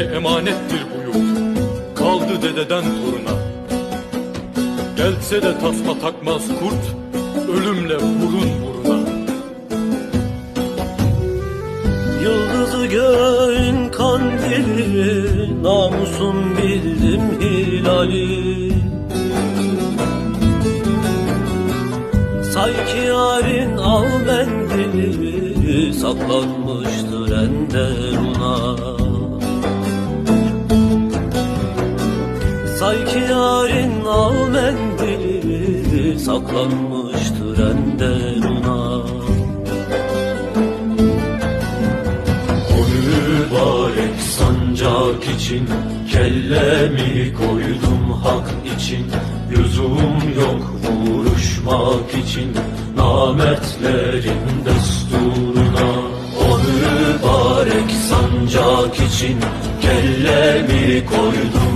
bize emanettir bu yurt. Kaldı dededen toruna. Gelse de tasma takmaz kurt, ölümle burun buruna. Yıldızı göğün kandili Namusum bildim hilali Sanki yarın al mendili Saklanmıştır enderuna Sanki yarın al mendili Saklanmıştır enderuna O mübarek sancak için Kellemi koydum hak için. Yüzüm yok vuruşmak için Namertlerin desturuna. O mübarek sancak için Kellemi koydum